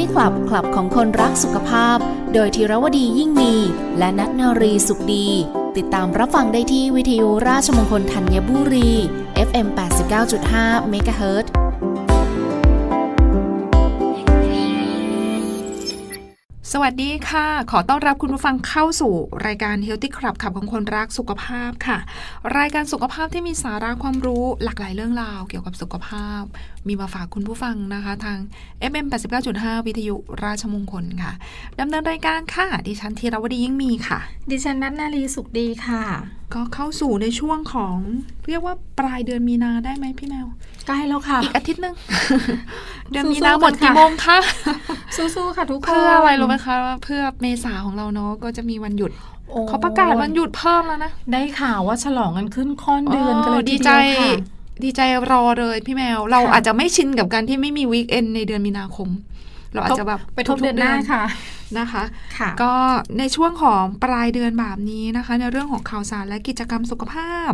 ตี้คลับคลับของคนรักสุขภาพ โดยธีรวดียิ่งมี และนัทนารีสุขดี ติดตามรับฟังได้ที่วิทยุราชมงคลธัญบุรี FM 89.5 MHz สวัสดีค่ะ ขอต้อนรับคุณผู้ฟังเข้าสู่รายการ Healthy Club ขับของคนรักสุขภาพค่ะ รายการสุขภาพที่มีสาระความรู้หลากหลายเรื่องราวเกี่ยวกับสุขภาพ มีมาฝากคุณผู้ฟังนะคะ ทาง FM 89.5 วิทยุราชมงคลค่ะดำเนินรายการค่ะ ดิฉันธีรวดียิ่งมีค่ะ ดิฉันนัทนารีสุขดีค่ะ ก็เข้าสู่ในช่วงของเรียกว่าปลายเดือนมีนาได้ไหมพี่แมวใกล้แล้วค่ะ อีกอาทิตย์หนึง เดือนสู้ๆมีนาหมดกันกี่ค่ะโมงคะ สู้ๆค่ะทุกคน เพื่ออะไรรู้ไหมคะ เพื่อเมษาของเราเนาะก็จะมีวันหยุดโอ้เขาประกาศวันหยุดเพิ่มแล้วนะ ได้ข่าวว่าฉลองกันขึ้นค่อนเดือนกันเลยดีทีใจเดียวค่ะดีใจรอเลยพี่แมว เราค่ะอาจจะไม่ชินกับการที่ไม่มีวีคเอนในเดือนมีนาคม เราอาจจะแบบไปทบเดือนหน้าค่ะนะคะค่ะก็ในช่วงของปลายเดือนแบบนี้นะคะ ในเรื่องของข่าวสารและกิจกรรมสุขภาพ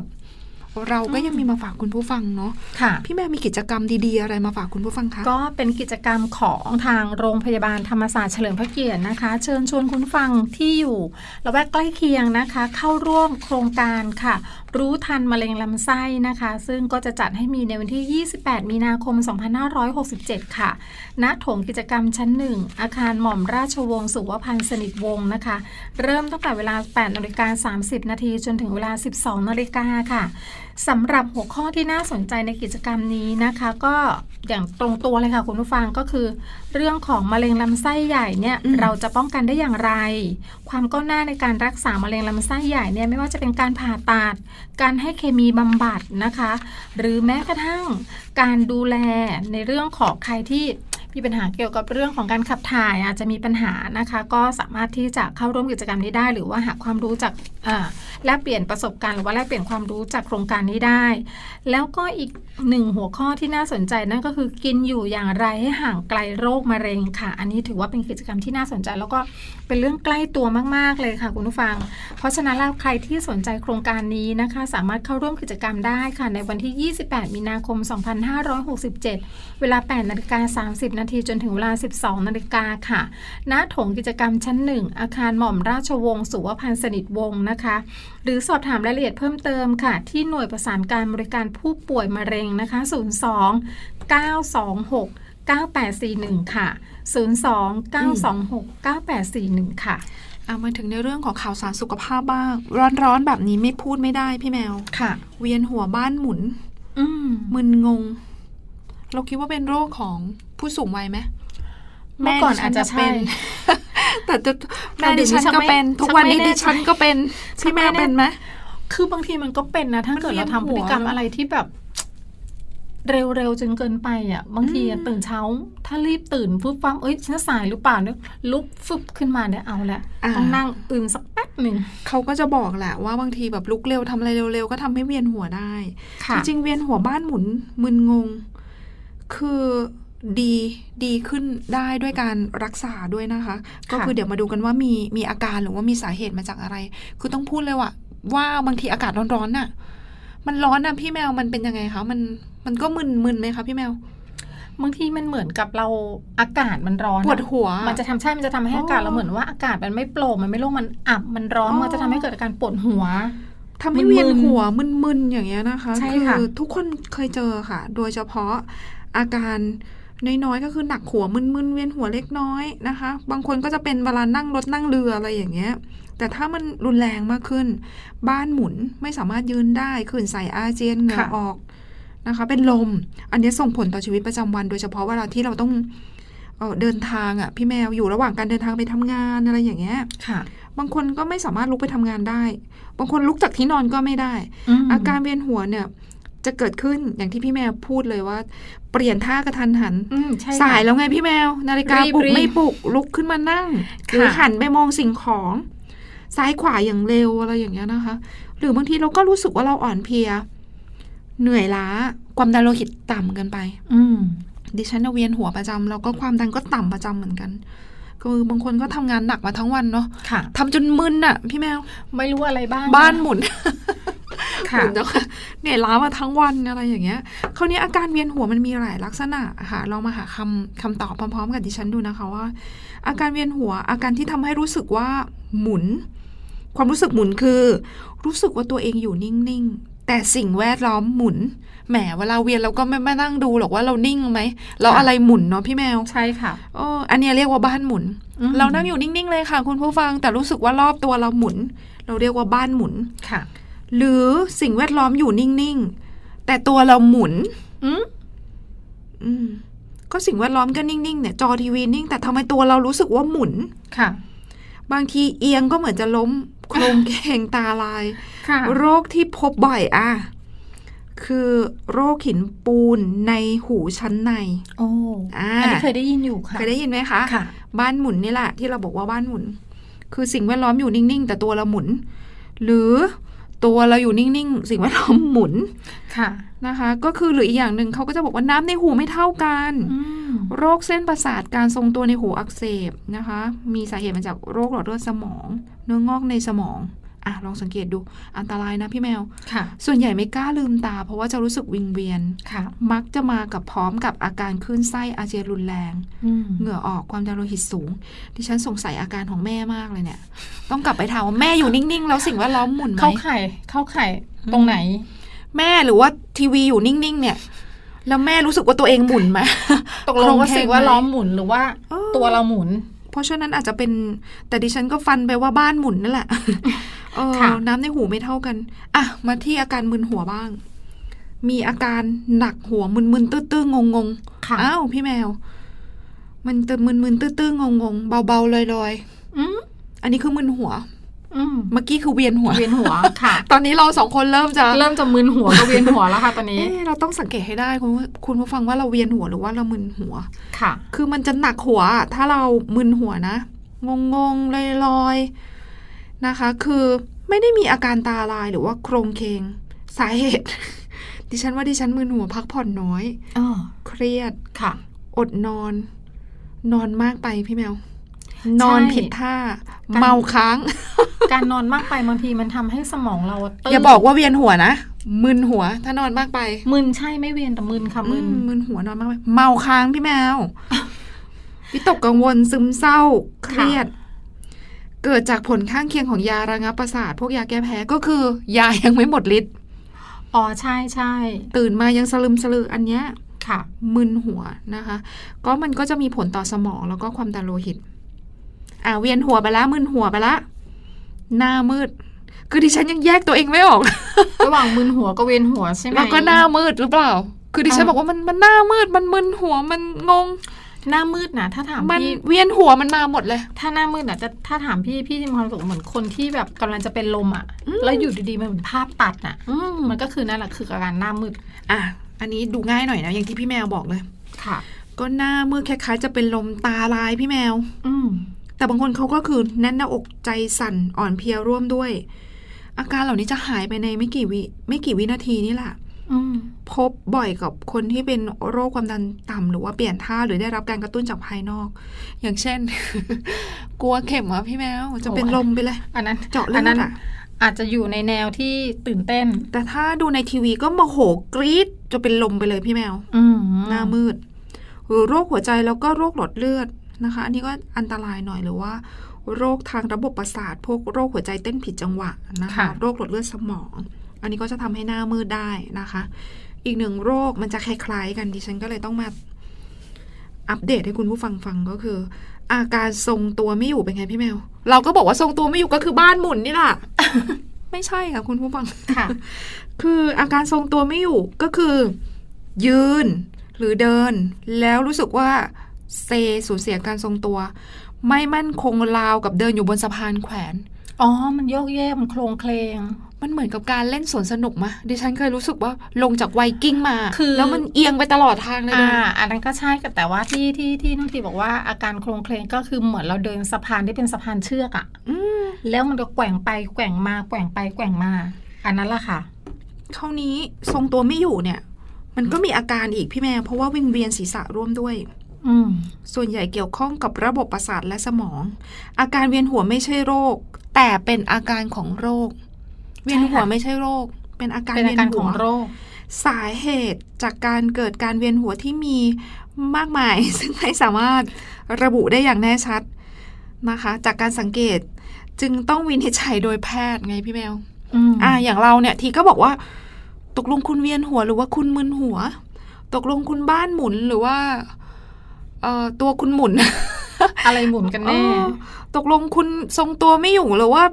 เราก็ยังมีมาฝากคุณผู้ฟังเนาะค่ะ พี่แมวมีกิจกรรมดีๆ อะไรมาฝากคุณผู้ฟังคะ ก็เป็นกิจกรรมของทางโรงพยาบาลธรรมศาสตร์เฉลิมพระเกียรตินะคะ เชิญชวนคุณฟังที่อยู่ละแวกใกล้เคียงนะคะ เข้าร่วมโครงการค่ะ รู้ทันมะเร็งลำไส้นะคะ ซึ่งก็จะจัดให้มีในวันที่ 28 มีนาคม 2567 ค่ะ ณ โถงกิจกรรมชั้น 1 อาคารหม่อมราชวงศ์สุวพันธ์สนิทวงศ์นะคะ เริ่มตั้งแต่เวลา8นาฬิกา30 นาทีจนถึงเวลา 12 นาฬิกาค่ะ สำหรับหัวข้อที่น่าสนใจในกิจกรรมนี้นะคะ ก็อย่างตรงตัวเลยค่ะคุณผู้ฟังก็คือ เรื่องของมะเร็งลำไส้ใหญ่เนี่ยอืมเราจะป้องกันได้อย่างไร ความก้าวหน้าในการรักษามะเร็งลำไส้ใหญ่เนี่ยไม่ว่าจะเป็นการผ่าตัด การให้เคมีบำบัดนะคะ หรือแม้กระทั่งการดูแลในเรื่องของใครที่ มีปัญหาเกี่ยวกับเรื่องของการขับถ่ายอาจจะมีปัญหานะคะ ก็สามารถที่จะเข้าร่วมกิจกรรมนี้ได้ หรือว่าหาความรู้จากแลกเปลี่ยนประสบการณ์หรือว่าแลกเปลี่ยนความรู้จากโครงการนี้ได้ แล้วก็อีกหนึ่งหัวข้อที่น่าสนใจนั่นก็คือกินอยู่อย่างไรให้ห่างไกลโรคมะเร็งค่ะ อันนี้ถือว่าเป็นกิจกรรมที่น่าสนใจ แล้วก็เป็นเรื่องใกล้ตัวมาก ๆ เลยค่ะคุณผู้ฟัง เพราะฉะนั้นแล้วใครที่สนใจโครงการนี้นะคะ สามารถเข้าร่วมกิจกรรมได้ค่ะในวันที่ 28 มีนาคม 2567 เวลา8นาฬิกา30นาทีจนถึงเวลา 12 นาฬิกาค่ะ ณ โถงกิจกรรมชั้น 1 อาคารหม่อมราชวงศ์สุวพันธ์สนิทวงศ์นะคะ หรือสอบถามรายละเอียดเพิ่มเติมค่ะ ที่หน่วยประสานการบริการผู้ป่วยมะเร็งนะคะ 02 926 9841 ค่ะ 02 926 9841 ค่ะเอามาถึงในเรื่องของข่าวสารสุขภาพบ้าง ร้อนๆแบบนี้ไม่พูดไม่ได้พี่แมวค่ะ เวียนหัวบ้านหมุน อืมมึนงง เราคิดว่าเป็นโรคของ ผู้สูงวัยไหมเมื่อก่อนอาจจะใช่แต่จะแม่แต่เดี๋ดิยวนี้ฉันก็เป็นชักไม่ทุกวันนี้ชักไม่แน่ดิฉันก็เป็นชักพี่ไม่แม่แน่เป็นไหมคือบางทีมันก็เป็นนะถ้าเกิดมันเวียเรานทำพฤติกรรมหัวอะไรที่แบบ เร็วๆจนเกินไปอะ บางทีอะอืมตื่นเช้า ถ้ารีบตื่นฟึบฟับเอ้ยฉันสายหรือเปล่าเนี่ยลุกฟึบขึ้นมาเนี่ยเอาละต้องนั่งตื่นสักแป๊บหนึ่งเขาก็จะบอกแหละว่าบางทีแบบลุกเร็วทำอะไรเร็วๆก็ทำให้เวียนหัวได้ค่ะจริงๆเวียนหัวบ้านหมุนมึนงง คือ ดีดีขึ้นได้ด้วยการรักษาด้วยนะคะ ก็คือเดี๋ยวมาดูกันว่ามีมีอาการหรือว่ามีสาเหตุมาจากอะไร คือต้องพูดเลยว่าว่าบางทีอากาศร้อนๆน่ะ มันร้อนน่ะพี่แมวมันเป็นยังไงคะมันมันก็มึนมึนไหมคะพี่แมวบางทีมันเหมือนกับเราอากาศมันร้อนอะปวดหัว มันจะทำใช่มันจะทำให้อากาศอ๋อเราเหมือนว่าอากาศมันไม่โปร่งมันไม่โล่งมันอับมันร้อนอ๋อมันจะทำให้เกิดอาการปวดหัวทำให้เวียนมึนๆหัวมึนๆอย่างเงี้ยนะคะใช่คืค่ะทุกคนเคยเจอค่ะ โดยเฉพาะอาการ น้อยๆ ก็คือหนักหัวมึนๆเวียนหัวเล็กน้อยนะคะ บางคนก็จะเป็นเวลานั่งรถนั่งเรืออะไรอย่างเงี้ย แต่ถ้ามันรุนแรงมากขึ้น บ้านหมุนไม่สามารถยืนได้ขื่นใส่อาเจียนเหงื่อค่ะออกนะคะ เป็นลม อันนี้ส่งผลต่อชีวิตประจำวัน โดยเฉพาะเวลาที่เราต้องเอ่อเดินทางอะพี่แมวอยู่ระหว่างการเดินทางไปทำงานอะไรอย่างเงี้ยค่ะ บางคนก็ไม่สามารถลุกไปทำงานได้ บางคนลุกจากที่นอนก็ไม่ได้มอาการเวียนหัวเนี่ย จะเกิดขึ้นอย่างที่พี่แมวพูดเลยว่า เปลี่ยนท่ากระทันหันอืมใช่ค่ะสายแล้วไงพี่แมว นาฬิการีบปลุกรีบไม่ปลุกลุกขึ้นมานั่งค่ะหรือหันไปมองสิ่งของ ซ้ายขวาอย่างเร็วอะไรอย่างเงี้ยนะคะ หรือบางทีเราก็รู้สึกว่าเราอ่อนเพลีย เหนื่อยล้า ความดันโลหิตต่ำเกินไป อืมดิฉันน่ะเวียนหัวประจำแล้วก็ความดันก็ต่ำประจำเหมือนกันคือบางคนก็ทำงานหนักมาทั้งวันเนาะค่ะทำจนมึนอะพี่แมว ไม่รู้อะไรบ้าง บ้านหมุน ค่ะณเจ้าค่ะเหนื่อยล้ามาทั้งวันอะไรอย่างเงี้ยคราวนี้อาการเวียนหัวมันมีหลายลักษณะค่ะลองมาหาคำคำตอบพร้อม ๆ กับดิฉันดูนะคะว่า อาการเวียนหัว อาการที่ทำให้รู้สึกว่าหมุน ความรู้สึกหมุนคือ รู้สึกว่าตัวเองอยู่นิ่งๆ แต่สิ่งแวดล้อมหมุนแหมเวลาเวียนเราก็ไม่มานั่งดูหรอกว่าเรานิ่งไหมเราอะไรหมุนเนาะพี่แมวใช่ค่ะเอออันเนี้ยเรียกว่าบ้านหมุนอืมเรานั่งอยู่นิ่งๆเลยค่ะ คุณผู้ฟังแต่รู้สึกว่ารอบตัวเราหมุน เราเรียกว่าบ้านหมุนค่ะ หรือสิ่งแวดล้อมอยู่นิ่ง ๆ แต่ตัวเราหมุนอืมอืมก็สิ่งแวดล้อมก็นิ่ง ๆ เนี่ย จอทีวีนิ่ง แต่ทำไมตัวเรารู้สึกว่าหมุน ค่ะ บางทีเอียงก็เหมือนจะล้ม โครงเข่งตาลาย ค่ะ โรคที่พบบ่อยอะ คือโรคหินปูนในหูชั้นใน โอ้อ่า อันนี้เคยได้ยินอยู่ค่ะ เคยได้ยินไหมคะ ค่ะ บ้านหมุนนี่แหละที่เราบอกว่าบ้านหมุน คือสิ่งแวดล้อมอยู่นิ่ง ๆ แต่ตัวเราหมุน หรือ ตัวเราอยู่นิ่งๆ สิ่งแวดล้อมหมุนค่ะนะคะ ก็คือหรืออีกอย่างหนึ่งเขาก็จะบอกว่าน้ำในหูไม่เท่ากันอืมโรคเส้นประสาทการทรงตัวในหูอักเสบนะคะ มีสาเหตุมาจากโรคหลอดเลือดสมอง เนื้องอกในสมอง อะลองสังเกตดูอันตรายนะพี่แมว ค่ะ ส่วนใหญ่ไม่กล้าลืมตา เพราะว่าจะรู้สึกวิงเวียน ค่ะ มักจะมากับพร้อมกับอาการคลื่นไส้อาเจียนรุนแรง อืมเหงื่อออกความดันโลหิตสูง ดิฉันสงสัยอาการของแม่มากเลยเนี่ย ต้องกลับไปถามว่าแม่อยู่นิ่ง ๆ แล้วสิ่งแวดล้อมหมุนไหม เข้าไข่เข้าไข่ตรงไหน แม่หรือว่าทีวีอยู่นิ่ง ๆ เนี่ย แล้วแม่รู้สึกว่าตัวเองหมุนไหม ตกลงว่าโครงแข็งสิ่งแว่าล้อมหมุนหรือว่าเออ ตัวเราหมุน เพราะฉะนั้นอาจจะเป็นแต่ดิฉันก็ฟันไปว่าบ้านหมุนนั่นแหละ เออค่ะน้ำในหูไม่เท่ากันอะมาที่อาการมึนหัวบ้าง มีอาการหนักหัวมึนๆตื้อๆงงๆค่ะอ้าวพี่แมว มันจะมึนๆตื้อๆงงๆเบาๆลอยอืมๆอันนี้คือมึนหัวอืมเมื่อกี้คือเวียนหัว เวียนหัวค่ะ ตอนนี้เราสองคนเริ่มจะ เริ่มจะมึนหัวก็เวียนหัวแล้วค่ะ ตอนนี้เอ๊ะเราต้องสังเกตให้ได้คุณผู้คุณผู้ฟังว่าเราเวียนหัวหรือว่าเรามึนหัว ค่ะ คือมันจะหนักหัวอะถ้าเรามึนหัวนะ งงงๆลอยลอยๆ นะคะ คือไม่ได้มีอาการตาลายหรือว่าโครงเคงสาเหตุ ดิฉันว่าดิฉันมึนหัวพักผ่อนน้อยอ๋อเครียดค่ะ อดนอน นอนมากไปพี่แมว นอนผิดท่าการเมาค้าง การนอนมากไปบางทีมันทำให้สมองเราตึงอย่าบอกว่าเวียนหัวนะมึนหัว ถ้านอนมากไป มึนใช่ไม่เวียนแต่มึนค่ะมึนอืมึนหัวนอนมากไป เมาค้างพี่แมววิตกกังวลซึมเศร้า เครียด เกิดจากผลข้างเคียงของยาระงับประสาทพวกยาแก้แพ้ก็คือ ยายังไม่หมดฤทธิ์อ๋อใช่ใช่ตื่นมายังสลึมสลืออันเนี้ยค่ะ มึนหัวนะคะ ก็มันก็จะมีผลต่อสมองแล้วก็ความดันโลหิต อ่าเวียนหัวไปละมึนหัวไปละหน้ามืด คือดิฉันยังแยกตัวเองไม่ออก ระหว่างมึนหัวกับเวียนหัวใช่ไหมแล้วก็หน้ามืดหรือเปล่า คือดิฉันอ่าบอกว่ามันมันหน้ามืดมันมึนหัวมันงง หน้ามืดนะถ้าถามมันพี่เวียนหัวมันมาหมดเลย ถ้าหน้ามืดนะจะถ้าถามพี่พี่จะมีความรู้สึกเหมือนคนที่แบบกำลังจะเป็นลมอะแล้วอยู่ดีๆมันเหมือนภาพตัดอะอืมมันก็คือนั่นแหละคืออาการหน้ามืดอะอันนี้ดูง่ายหน่อยนะ อย่างที่พี่แมวบอกเลย ค่ะ ก็หน้ามืดคล้ายๆจะเป็นลมตาลายพี่แมว อืมแต่บางคนเขาก็คือแน่นหน้าอกใจสั่นอ่อนเพลียร่วมด้วย อาการเหล่านี้จะหายไปในไม่กี่วิไม่กี่วินาทีนี่แหละอืม พบบ่อยกับคนที่เป็นโรคความดันต่ำหรือว่าเปลี่ยนท่าหรือได้รับการกระตุ้นจากภายนอก อย่างเช่น กลัวเข็มอะพี่แมวจะเป็นลมไปเลยอันนั้นเจาะเลือัอนนั้ดนอะอาจจะอยู่ในแนวที่ตื่นเต้น แต่ถ้าดูในทีวีก็โมโหกรี๊ดจะเป็นลมไปเลยพี่แมวอืมหน้ามืด หรือโรคหัวใจแล้วก็โรคหลอดเลือดนะคะ อันนี้ก็อันตรายหน่อยหรือว่า โรคทางระบบประสาทพวกโรคหัวใจเต้นผิดจังหวะนะคะ โรคหลอดเลือดสมอง อันนี้ก็จะทำให้หน้ามืดได้นะคะ อีกหนึ่งโรคมันจะคล้ายๆกันดิฉันก็เลยต้องมาอัปเดตให้คุณผู้ฟังฟังก็คือ อาการทรงตัวไม่อยู่เป็นไงพี่แมว เราก็บอกว่าทรงตัวไม่อยู่ก็คือบ้านหมุนนี่แหละไม่ใช่ค่ะคุณผู้ฟังค่ะ คืออาการทรงตัวไม่อยู่ก็คือ ยืนหรือเดิน แล้วรู้สึกว่าเซสูญเสียการทรงตัว ไม่มั่นคงราวกับเดินอยู่บนสะพานแขวนอ๋อ มันโยกเยกมันโครงเคลง มันเหมือนกับการเล่นสวนสนุกมะดิฉันเคยรู้สึกว่าลงจากไวกิ้งมาคือแล้วมันเอียงไปตลอดทางเลยอ่าเดินอันนั้นก็ใช่แต่แต่ว่าที่ที่ที่น้องทีบอกว่าอาการโครงเคลงก็คือเหมือนเราเดินสะพานที่เป็นสะพานเชือกอะอืมแล้วมันก็แกว่งไปแกว่งมาแกว่งไปแกว่งมา อันนั้นละค่ะเท่านี้ทรงตัวไม่อยู่เนี่ย มันก็มีอาการอีกพี่แม่เพราะว่าวิงเวียนศีรษะร่วมด้วยอืมส่วนใหญ่เกี่ยวข้องกับระบบประสาทและสมอง อาการเวียนหัวไม่ใช่โรค แต่เป็นอาการของโรค เวียนหัวใช่ค่ะไม่ใช่โรค เป็นอาการเป็นเวีอายนการขหัองวโรค สาเหตุจากการเกิดการเวียนหัวที่มีมากมาย ซึ่งไม่สามารถระบุได้อย่างแน่ชัดนะคะ จากการสังเกตจึงต้องวินิจฉัยโดยแพทย์ไงพี่แมวอืมอ่า อย่างเราเนี่ยทีก็บอกว่า ตกลงคุณเวียนหัวหรือว่าคุณมึนหัว ตกลงคุณบ้านหมุนหรือว่าเอ่อตัวคุณหมุน อะไรหมุนกันแน่เออตกลงคุณทรงตัวไม่อยู่หรือว่า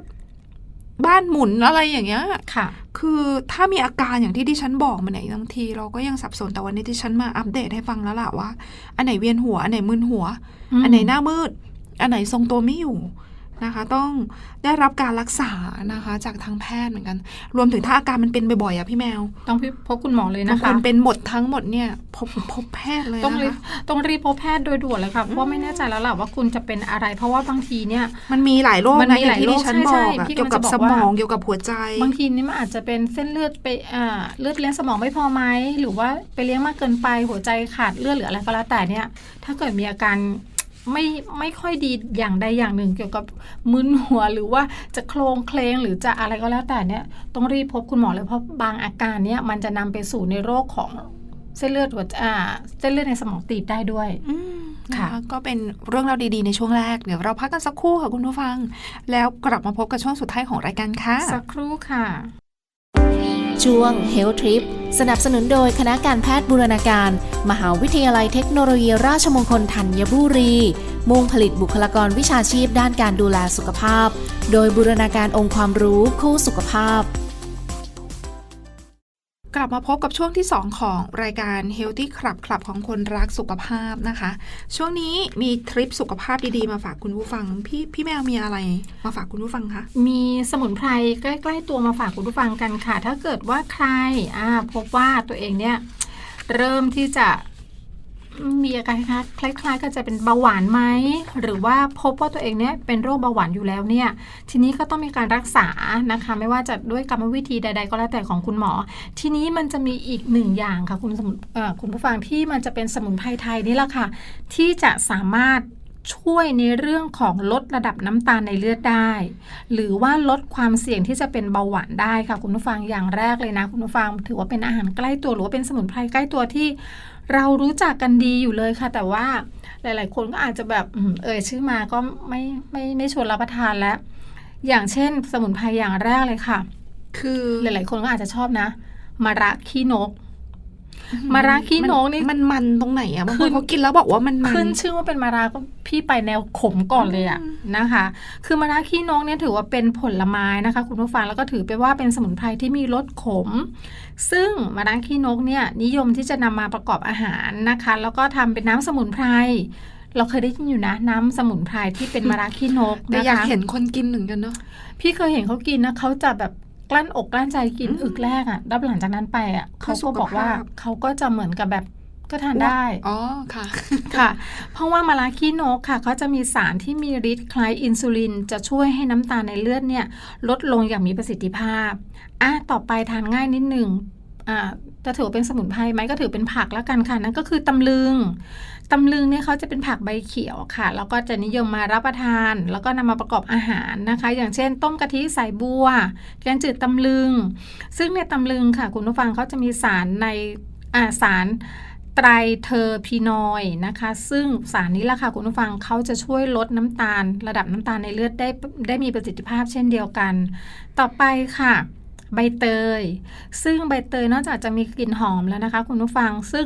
บ้านหมุนอะไรอย่างเงี้ย ค่ะ คือถ้ามีอาการอย่างที่ดิฉันบอกมาเนี่ยบางที เราก็ยังสับสนแต่วันนี้ดิฉันมาอัปเดตให้ฟังแล้วล่ะว่า อันไหนเวียนหัว อันไหนมึนหัวอืมอันไหนหน้ามืด อันไหนทรงตัวไม่อยู่ นะคะต้องได้รับการรักษานะคะจากทางแพทย์เหมือนกัน รวมถึงถ้าอาการมันเป็นบ่อยๆอะพี่แมวต้องพบคุณหมอเลยบานะงคคะนเป็นหมดทั้งหมดเนี่ยพบพบแพทย์เลยต้องนะรีบคะต้องรีบพบแพทย์โดยด่วนเลยค่ะเพราะว่าไม่แน่ใจแล้วล่ะว่าคุณจะเป็นอะไร เพราะว่าบางทีเนี่ยมันมีหลายโรคมันนะมีอย่าหลางยที่โรดิคฉันใช่บอกใช่อะพี่เกี่ยวกับกำลังจะสบอกมว่าองเกี่ยวกับหัวใจ บางทีนี่มันอาจจะเป็นเส้นเลือดไปอ่าเลือดเลี้ยงสมองไม่พอไหมหรือว่าไปเลี้ยงมากเกินไปหัวใจขาดเลือดหรืออะไรก็แล้วแต่เนี่ยถ้าเกิดมีอาการ ไม่ไม่ค่อยดีอย่างใดอย่างหนึ่ง เกี่ยวกับมึนหัวหรือว่าจะโคลงเคลงหรือจะอะไรก็แล้วแต่เนี่ยต้องรีบพบคุณหมอเลยเพราะบางอาการเนี่ยมันจะนำไปสู่ในโรคของเส้นเลือดหัวใจอ่าเส้นเลือดในสมองตีบได้ด้วยอืมนะค่ะคะก็เป็นเรื่องราวดีๆในช่วงแรก เดี๋ยวเราพักกันสักครู่ค่ะคุณผู้ฟัง แล้วกลับมาพบกับช่วงสุดท้ายของรายการค่ะ สักครู่ค่ะ ช่วง Health Trip สนับสนุนโดยคณะการแพทย์บูรณาการ มหาวิทยาลัยเทคโนโลยีราชมงคลธัญบุรี มุ่งผลิตบุคลากรวิชาชีพด้านการดูแลสุขภาพ โดยบูรณาการองค์ความรู้คู่สุขภาพ ลับมาพบกับช่วงที่ 2 ของรายการ Healthy Club คลับของคนรักสุขภาพนะคะ ช่วงนี้มีทริปสุขภาพดีๆ มาฝากคุณผู้ฟัง พี่พี่แมวมีอะไรมาฝากคุณผู้ฟังคะ มีสมุนไพรใกล้ ๆ ตัวมาฝากคุณผู้ฟังกันค่ะ ถ้าเกิดว่าใครพบว่าตัวเองเนี่ยเริ่มที่จะ มีอาการคล้ายๆก็จะเป็นเบาหวานไหมหรือว่าพบว่าตัวเองเนี่ยเป็นโรคเบาหวานอยู่แล้วเนี่ยทีนี้ก็ต้องมีการรักษานะคะ ไม่ว่าจะด้วยกรรมวิธีใด ๆ ก็แล้วแต่ของคุณหมอ ทีนี้มันจะมีอีกหนึ่งอย่างค่ะคุณสมุนคุณผู้ฟังที่มันจะเป็นสมุนไพรไทยนี่แหละค่ะ ที่จะสามารถ ช่วยในเรื่องของลดระดับน้ำตาลในเลือดได้ หรือว่าลดความเสี่ยงที่จะเป็นเบาหวานได้ค่ะคุณผู้ฟังอย่างแรกเลยนะ คุณผู้ฟังถือว่าเป็นอาหารใกล้ตัวหรือว่าเป็นสมุนไพรใกล้ตัวที่เรารู้จักกันดีอยู่เลยค่ะ แต่ว่าหลาย ๆ คนก็อาจจะแบบเอ่ยชื่อมาก็ไม่ไม่ไม่ชวนรับประทานแล้ว อย่างเช่น สมุนไพรอย่างแรกเลยค่ะ คือหลาย ๆ คนก็อาจจะชอบนะมะระขี้นก มะระขี้นกนี่มันมันตรงไหนอะบางคขึ้นนเขากินแล้วบอกว่ามันมันขึ้นชื่อว่าเป็นมะระก็พี่ไปแนวขมก่อนเลยอะอืมนะคะ คือมะระขี้นกเนี่ยถือว่าเป็นผลไม้นะคะ คุณผู้ฟังแล้วก็ถือไปว่าเป็นสมุนไพรที่มีรสขม ซึ่งมะระขี้นกเนี่ยนิยมที่จะนำมาประกอบอาหารนะคะ แล้วก็ทำเป็นน้ำสมุนไพรเราเคยได้ยินอยู่นะ น้ำสมุนไพรที่เป็นมะระขี้นกแต่นะคะอยากเห็นคนกินหนึ่งกันเนาะพี่เคยเห็นเขากินนะเขาจะแบบก ลั้นอกกลั้นใจกินอืมอึกแรกอะแล้วหลังจากนั้นไปอะเพื่เขาอก็บอกว่าสุขภาพ เขาก็จะเหมือนกับแบบก็ทานได้ อ๋อค่ะ ค่ะ เพราะว่ามะระขี้นกค่ะเขาจะมีสารที่มีฤทธิ์คล้ายอินซูลิน จะช่วยให้น้ำตาลในเลือดเนี่ยลดลงอย่างมีประสิทธิภาพอะต่อไปทานง่ายนิดหนึ่งอ่าจะถือว่าเป็นสมุนไพรไหมก็ถือเป็นผักแล้วกันค่ะ นั่นก็คือตำลึง ตำลึงเนี่ยเขาจะเป็นผักใบเขียวค่ะ แล้วก็จะนิยมมารับประทาน แล้วก็นำมาประกอบอาหารนะคะ อย่างเช่น ต้มกะทิใส่บัวแกงจืดตำลึง ซึ่งในตำลึงค่ะ คุณผู้ฟังเขาจะมีสารในอาสารไตรเทอร์พีนอยด์นะคะ ซึ่งสารนี้ล่ะค่ะคุณผู้ฟังเขาจะช่วยลดน้ำตาล ระดับน้ำตาลในเลือดได้ได้มีประสิทธิภาพเช่นเดียวกัน ต่อไปค่ะใบเตย ซึ่งใบเตยนอกจากจะมีกลิ่นหอมแล้วนะคะ คุณผู้ฟังซึ่ง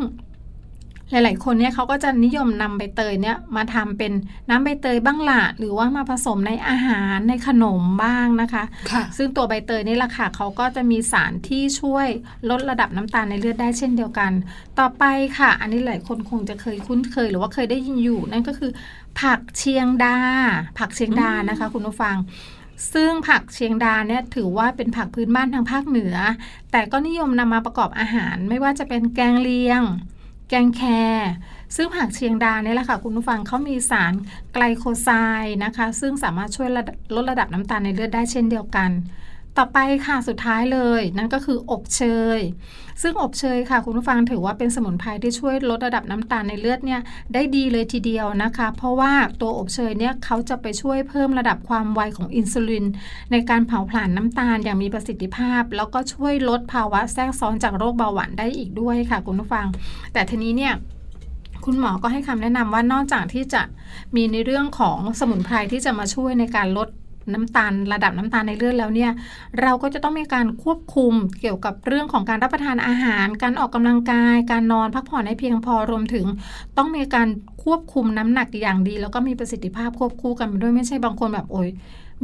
หลาย ๆ คนเนี่ยเขาก็จะนิยมนำใบเตยเนี่ยมาทำเป็นน้ำใบเตยบ้างละหรือว่ามาผสมในอาหารในขนมบ้างนะคะค่ะซึ่งตัวใบเตยนี่แหละค่ะเขาก็จะมีสารที่ช่วยลดระดับน้ำตาลในเลือดได้เช่นเดียวกัน ต่อไปค่ะ อันนี้หลายคนคงจะเคยคุ้นเคย หรือว่าเคยได้ยินอยู่นั่นก็คือ ผักเชียงดา ผักเชียงดานะคะ คุณผู้ฟังซึ่งผักเชียงดาเนี่ยถือว่าเป็นผักพื้นบ้านทางภาคเหนือ แต่ก็นิยมนำมาประกอบอาหาร ไม่ว่าจะเป็นแกงเลียง แกงแครซึ่งผักเชียงดาเนี่ยแหละค่ะ คุณผู้ฟังเขามีสารไกลโคไซด์นะคะ ซึ่งสามารถช่วยลดระดับน้ำตาลในเลือดได้เช่นเดียวกัน ต่อไปค่ะสุดท้ายเลย นั่นก็คืออบเชย ซึ่งอบเชยค่ะ คุณผู้ฟังถือว่าเป็นสมุนไพรที่ช่วยลดระดับน้ำตาลในเลือดเนี่ยได้ดีเลยทีเดียวนะคะ เพราะว่าตัวอบเชยเนี่ยเขาจะไปช่วยเพิ่มระดับความไวของอินซูลิน ในการเผาผลาญน้ำตาลอย่างมีประสิทธิภาพ แล้วก็ช่วยลดภาวะแทรกซ้อนจากโรคเบาหวานได้อีกด้วยค่ะคุณผู้ฟัง แต่ทีนี้เนี่ยคุณหมอก็ให้คำแนะนำว่านอกจากที่จะมีในเรื่องของสมุนไพรที่จะมาช่วยในการลด น้ำตาลระดับน้ำตาลในเลือดแล้วเนี่ยเราก็จะต้องมีการควบคุมเกี่ยวกับเรื่องของการรับประทานอาหาร การออกกำลังกาย การนอนพักผ่อนให้เพียงพอรวมถึง ต้องมีการควบคุมน้ำหนักอย่างดี แล้วก็มีประสิทธิภาพควบคู่กันไปด้วยไม่ใช่บางคนแบบโอ้ย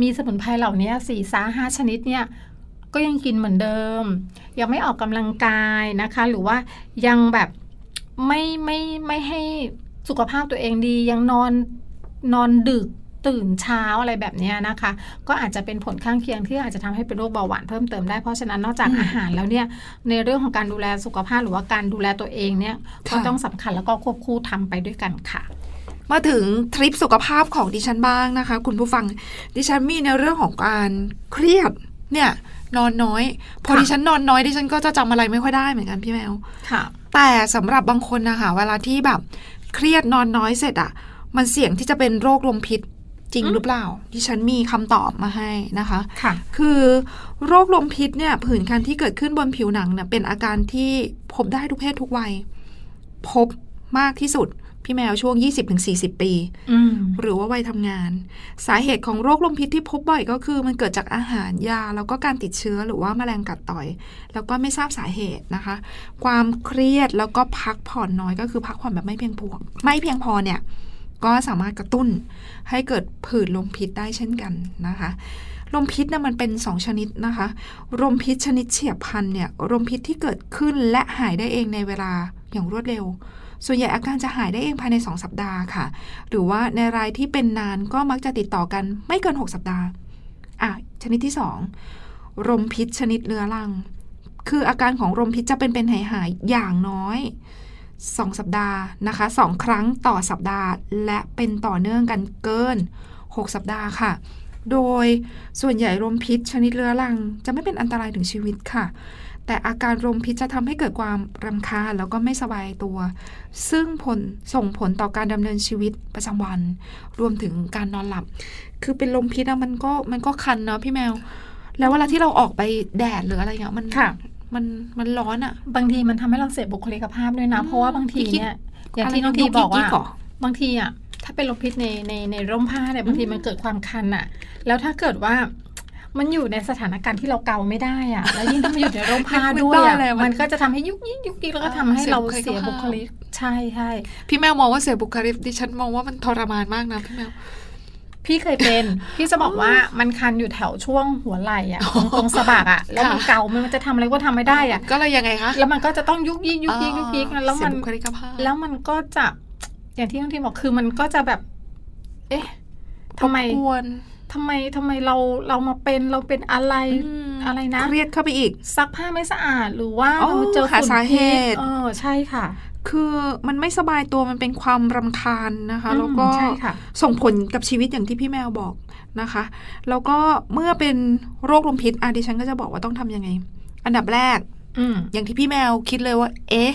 มีสมุนไพรเหล่านี้สี่สาห้าชนิดเนี่ยก็ยังกินเหมือนเดิม ยังไม่ออกกำลังกายนะคะ หรือว่ายังแบบไม่ไม่ไม่ให้สุขภาพตัวเองดียังนอนนอนดึก ตื่นเช้าอะไรแบบเนี้ยนะคะ ก็อาจจะเป็นผลข้างเคียงที่อาจจะทำให้เป็นโรคเบาหวานเพิ่มเติมได้เพราะฉะนั้นนอกจากอืมอาหารแล้วเนี่ยในเรื่องของการดูแลสุขภาพหรือว่าการดูแลตัวเองเนี่ยก็ค่ะต้องสำคัญแล้วก็ควบคู่ทำไปด้วยกันค่ะ มาถึงทริปสุขภาพของดิฉันบ้างนะคะ คุณผู้ฟังดิฉันมีในเรื่องของการเครียดเนี่ยนอนน้อย พอค่ะดิฉันนอนน้อยดิฉันก็จะจำอะไรไม่ค่อยได้เหมือนกันพี่แมวค่ะ แต่สำหรับบางคนนะคะเวลาที่แบบเครียดนอนน้อยเสร็จอะมันเสี่ยงที่จะเป็นโรคลมพิษ จริงอืมหรือเปล่าดิฉันมีคำตอบมาให้นะคะค่ะคือโรคลมพิษเนี่ยผื่นคันที่เกิดขึ้นบนผิวหนังเนี่ยเป็นอาการที่พบได้ทุกเพศทุกวัย พบมากที่สุดพี่แมวช่วง 20-40 ปีอืมหรือว่าวัยทำงาน สาเหตุของโรคลมพิษที่พบบ่อยก็คือ มันเกิดจากอาหารยา แล้วก็การติดเชื้อหรือว่าแมลงกัดต่อย แล้วก็ไม่ทราบสาเหตุนะคะ ความเครียดแล้วก็พักผ่อนน้อยก็คือพักผ่อนแบบไม่เพียงพอไม่เพียงพอเนี่ย ก็สามารถกระตุ้นให้เกิดผื่นลมพิษได้เช่นกันนะคะลมพิษเนี่ยมันเป็น 2 ชนิดนะคะลมพิษชนิดเฉียบพลันเนี่ยลมพิษที่เกิดขึ้นและหายได้เองในเวลาอย่างรวดเร็ว ส่วนใหญ่อาการจะหายได้เองภายใน 2 สัปดาห์ค่ะ หรือว่าในรายที่เป็นนานก็มักจะติดต่อกันไม่เกิน 6 สัปดาห์อะชนิดที่ 2ลมพิษชนิดเรื้อรัง คืออาการของลมพิษจะเป็นเป็นหายหายอย่างน้อย 2 สัปดาห์นะคะสองครั้งต่อสัปดาห์ และเป็นต่อเนื่องกันเกิน 6 สัปดาห์ค่ะ โดยส่วนใหญ่ลมพิษชนิดเรื้อรัง จะไม่เป็นอันตรายถึงชีวิตค่ะ แต่อาการลมพิษจะทำให้เกิดความรำคาญแล้วก็ไม่สบายตัว ซึ่งผลส่งผลต่อการดำเนินชีวิตประจำวัน รวมถึงการนอนหลับ คือเป็นลมพิษอะมันก็มันก็คันเนาะพี่แมว แล้วเวลาที่เราออกไปแดดหรืออะไรเงี้ยมัน มันมันร้อนอะบางทีมันทำให้เราเสียบุคลิกภาพด้วยนะอืมเพราะว่าบางทีพี่คิดเนี่ยอย่างอะไรที่น้องทีบอกว่ายุกยิกเหรอบางทีอะถ้าเป็นลมพิษในในในร่มผ้าเนี่ยบางทีมันเกิดความคันอะแล้วถ้าเกิดว่ามันอยู่ในสถานการณ์ที่เราเกาไม่ได้อะแล้วยิ่งต้องมาอยู่ในร่มผ้าด้วยอะมันก็จะทำให้ยุกยิกยุกยิกแล้วก็ทำให้เราเสียบุคลิก ใช่ใช่พี่แมวมองว่าเสียบุคลิกดิฉันมองว่ามันทรมานมากนะพี่แมว พี่เคยเป็น พี่จะบอกว่ามันคันอยู่แถวช่วงหัวไหล่อะตรงตรงสะบักอะแล้วมันค่ะเกามันจะทำอะไรก็ทำไม่ได้อะก็เลยยังไงคะแล้วมันก็จะต้องยุกยิกยุกยิกยุกยิกแล้วมันเสียบุคลิกภาพแล้วมันก็จะอย่างที่น้องทีบอกคือมันก็จะแบบ เอ๊ะทำไมรบกวนทำไมทำไมเราเรามาเป็นเราเป็นอะไรมอะไรนะเครียดเข้าไปอีกซักผ้าไม่สะอาดหรือว่าอ๋อเราเจอหาฝุ่นสาเหพิษตุเออใช่ค่ะ คือมันไม่สบายตัวมันเป็นความรำคาญนะคะ แล้วก็อืมใช่ค่ะส่งผลกับชีวิตอย่างที่พี่แมวบอกนะคะ แล้วก็เมื่อเป็นโรคลมพิษอะดิฉันก็จะบอกว่าต้องทำยังไง อันดับแรกอืมอย่างที่พี่แมวคิดเลยว่า เอ๊ะ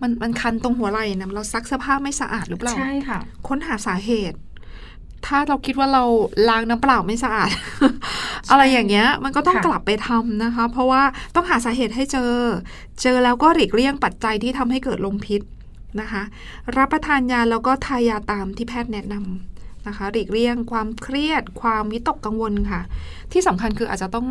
มันมันคันตรงหัวไหล่นะเราซักเสื้อผ้าไม่สะอาดหรือเปล่าใช่ค่ะ ค้นหาสาเหตุ ถ้าเราคิดว่าเราล้างน้ำเปล่าไม่สะอาด อะไรอย่างเงี้ย มันก็ต้องค่ะกลับไปทำนะคะ เพราะว่าต้องหาสาเหตุให้เจอ เจอแล้วก็หลีกเลี่ยงปัจจัยที่ทำให้เกิดลมพิษนะคะ รับประทานยาแล้วก็ทายาตามที่แพทย์แนะนำนะคะ หลีกเลี่ยงความเครียด ความวิตกกังวลค่ะ ที่สำคัญคืออาจจะต้อง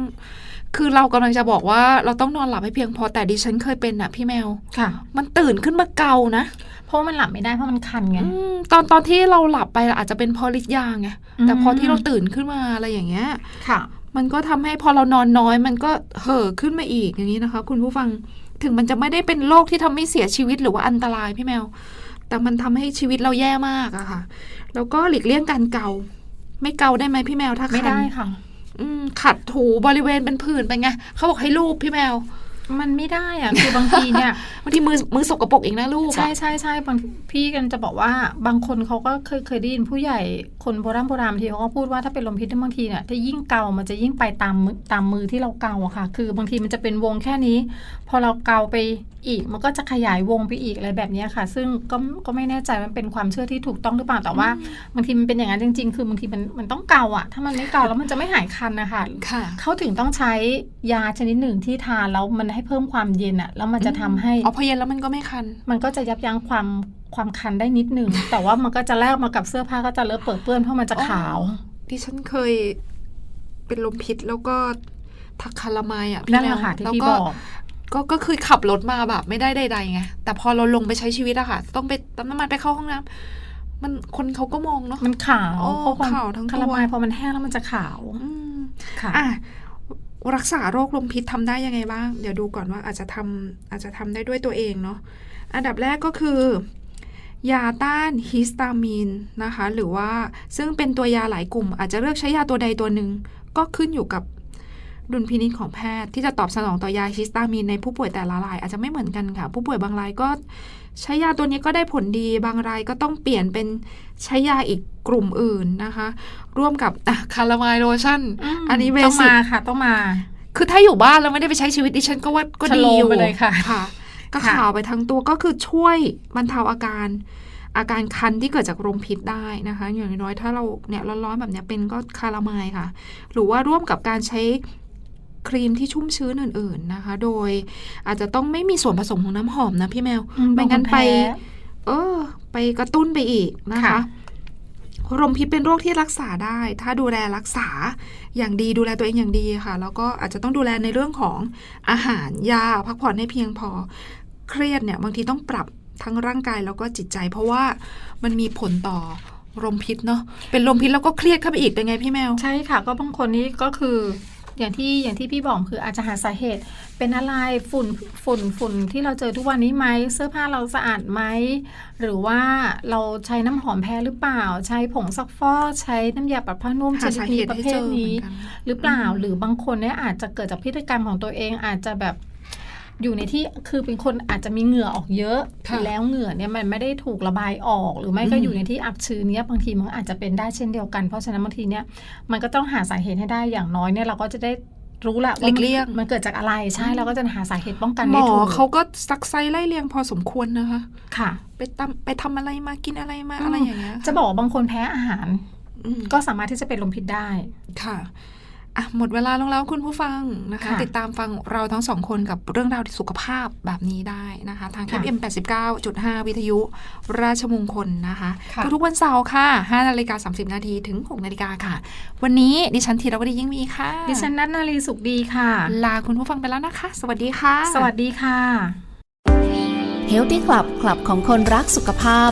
คือเรากำลังจะบอกว่าเราต้องนอนหลับให้เพียงพอแต่ดิฉันเคยเป็นอะพี่แมว ค่ะ มันตื่นขึ้นมาเกานะ เพราะว่ามันหลับไม่ได้เพราะมันคันไง อืมตอนตอนที่เราหลับไปอาจจะเป็นเพอฤทธิ์ยาไงแต่พอที่เราอืมตื่นขึ้นมาอะไรอย่างเงี้ย ค่ะ มันก็ทำให้พอเรานอนน้อย มันก็เห่อขึ้นมาอีกอย่างนี้นะคะ คุณผู้ฟังถึงมันจะไม่ได้เป็นโรคที่ทำให้เสียชีวิตหรือว่าอันตรายพี่แมว แต่มันทำให้ชีวิตเราแย่มากอะค่ะ แล้วก็หลีกเลี่ยงการเกา ไม่เกาได้ไหมพี่แมวถ้าคันไม่ได้ค่ะอืม ขัดถูบริเวณเป็นผื่นเป็นไงเขาบอกให้รูปพี่แมว มันไม่ได้อะคือบางทีเนี่ยบางทีมือมือสกปรกเองนะลูกอะใช่ใช่ใช่บางพี่กันจะบอกว่าบางคนเขาก็เคยเคยได้ยินผู้ใหญ่คนโบราณโบราณบางทีเขาก็พูดว่าถ้าเป็นลมพิษบางทีเนี่ยถ้ายิ่งเกามันจะยิ่งไปตามมือตามมือที่เราเกาอะค่ะ คือบางทีมันจะเป็นวงแค่นี้ พอเราเกาไป อีก มันก็จะขยายวงไปอีกอะไรแบบเนี้ยค่ะ ซึ่งก็ก็ไม่แน่ใจมันเป็นความเชื่อที่ถูกต้องหรือเปล่าแต่ว่าบางทีมันเป็นอย่างนั้นจริง ๆ คือบางทีมันมันต้องเกาอะถ้ามันไม่เกาแล้วมันจะไม่หายคันนะคะค่ะเขาถึงต้องใช้ยาชนิดหนึ่งที่ทานแล้วมันให้เพิ่มความเย็นอะแล้วมันจะทำให้อ๋อพอเย็นแล้วมันก็ไม่คัน มันก็จะยับยั้งความความคันได้นิดหนึ่งแต่ว่ามันก็จะแลกมากับเสื้อผ้าก็จะเลอะเปิดเปื้อนเพราะมันจะขาวดิฉันเคยเป็นลมพิษแล้วก็ทักคาราไมายอะพี่นั่นแหละค่ะมวที่แล้วพี่ก็บอ กก็ก็คือขับรถมาแบบ ไม่ได้ใดๆไงแต่พอเราลงไปใช้ชีวิตอะค่ะ ต้องไปเติมน้ำมันไปเข้าห้องน้ำมันคนเขาก็มองเนาะมันขาวโอ้เพราะความขาวทั้งตัวคาราไมายพอมันแห้งแล้วมันจะขาวอืมค่ะอะรักษาโรคลมพิษทำได้ยังไงบ้าง เดี๋ยวดูก่อนว่าอาจจะทำอาจจะทำได้ด้วยตัวเองเนาะอันดับแรกก็คือยาต้านฮิสตามีนนะคะ หรือว่าซึ่งเป็นตัวยาหลายกลุ่ม อาจจะเลือกใช้ยาตัวใดตัวหนึ่งก็ขึ้นอยู่กับ ดุลพินิจของแพทย์ที่จะตอบสนองต่อยาฮิสตามีนในผู้ป่วยแต่ละราย อาจจะไม่เหมือนกันค่ะ ผู้ป่วยบางรายก็ใช้ยาตัวนี้ก็ได้ผลดี บางรายก็ต้องเปลี่ยนเป็นใช้ยาอีกกลุ่มอื่นนะคะ ร่วมกับคาราไมายโลชั่น อันนี้เบต้องสิกมาค่ะต้องมา คือถ้าอยู่บ้านแล้วไม่ได้ไปใช้ชีวิตดิฉันก็ว่าก็ดีอยู่ชะโลมไปเลยค่ะค่ะ ก็ค่ะข่าวไปทั้งตัวก็คือช่วยบรรเทาอาการอาการคันที่เกิดจากลมพิษได้นะคะ อย่างน้อยๆถ้าเราเนี่ยร้อนๆแบบเนี้ยเป็นก็คาราไมายค่ะ หรือว่าร่วมกับการใช้ ครีมที่ชุ่มชื้นอื่น ๆนะคะ โดยอาจจะต้องไม่มีส่วนผสมของน้ำหอมนะพี่แมวอืไม่งั้นบางคไปแพ้เออ ไปกระตุ้นไปอีกนะคะค่ะลมพิษเป็นโรคที่รักษาได้ ถ้าดูแลรักษาอย่างดีดูแลตัวเองอย่างดีค่ะ แล้วก็อาจจะต้องดูแลในเรื่องของอาหารยาพักผ่อนให้เพียงพอ เครียดเนี่ยบางทีต้องปรับทั้งร่างกายแล้วก็จิตใจ เพราะว่ามันมีผลต่อลมพิษเนาะเป็นลมพิษแล้วก็เครียดเข้าไปอีกเป็นไงพี่แมว ใช่ค่ะ ก็บางคนนี้ก็คือ อย่างที่อย่างที่พี่บอกคืออาจจะหาสาเหตุ เป็นอะไรฝุ่นฝุ่นฝุ่นที่เราเจอทุกวันนี้ไหมเสื้อผ้าเราสะอาดไหมหรือว่าเราใช้น้ำหอมแพ้หรือเปล่า ใช้ผงซักฟอกใช้น้ำยาปรับผ้านุ่มชหานิดสาเหนี้ตุประให้เภเจทอเหมืนี้อนกันหรือเปล่าอืมหรือบางคนเนี่ยอาจจะเกิดจากพฤติกรรมของตัวเองอาจจะแบบ อยู่ในที่คือเป็นคนอาจจะมีเหงื่อออกเยอะค่ะแล้วเหงื่อเนี่ยมันไม่ได้ถูกระบายออก หรือไม่ก็อืมอยู่ในที่อับชื้นเนี่ยบางทีมันอาจจะเป็นได้เช่นเดียวกัน เพราะฉะนั้นบางทีเนี่ยมันก็ต้องหาสาเหตุให้ได้อย่างน้อยเนี่ยเราก็จะได้รู้ละหลีว่ากเลี่ยงมันเกิดจากอะไรใช่อืมเราก็จะหาสาเหตุป้องกันหมได้อถูกเขาก็ซักไซไล่เลียงพอสมควรนะคะ ค่ะ ไปทำไปทำอะไรมากินอะไรมาอืมอะไรอย่างเงี้ยจะบอกว่าบางคนแพ้อาหารอืมก็สามารถที่จะเป็นลมพิษได้ค่ะ อะหมดเวลาลงแล้วคุณผู้ฟังนะคะค่ะติดตามฟังเราทั้งสองคนกับเรื่องราวสุขภาพแบบนี้ได้นะคะ ทางค่ะ FM 89.5 วิทยุ ราชมงคลนะคะค่ะทุกๆวันเสาร์ค่ะ5นาฬิกา30 นาทีถึง 6 นาฬิกาค่ะ วันนี้ดิฉันธีรวดียิ่งมีค่ะ ดิฉันนัทนารีสุขดีค่ะ ลาคุณผู้ฟังไปแล้วนะคะ สวัสดีค่ะ สวัสดีค่ะ Healthy Club คลับของคนรักสุขภาพ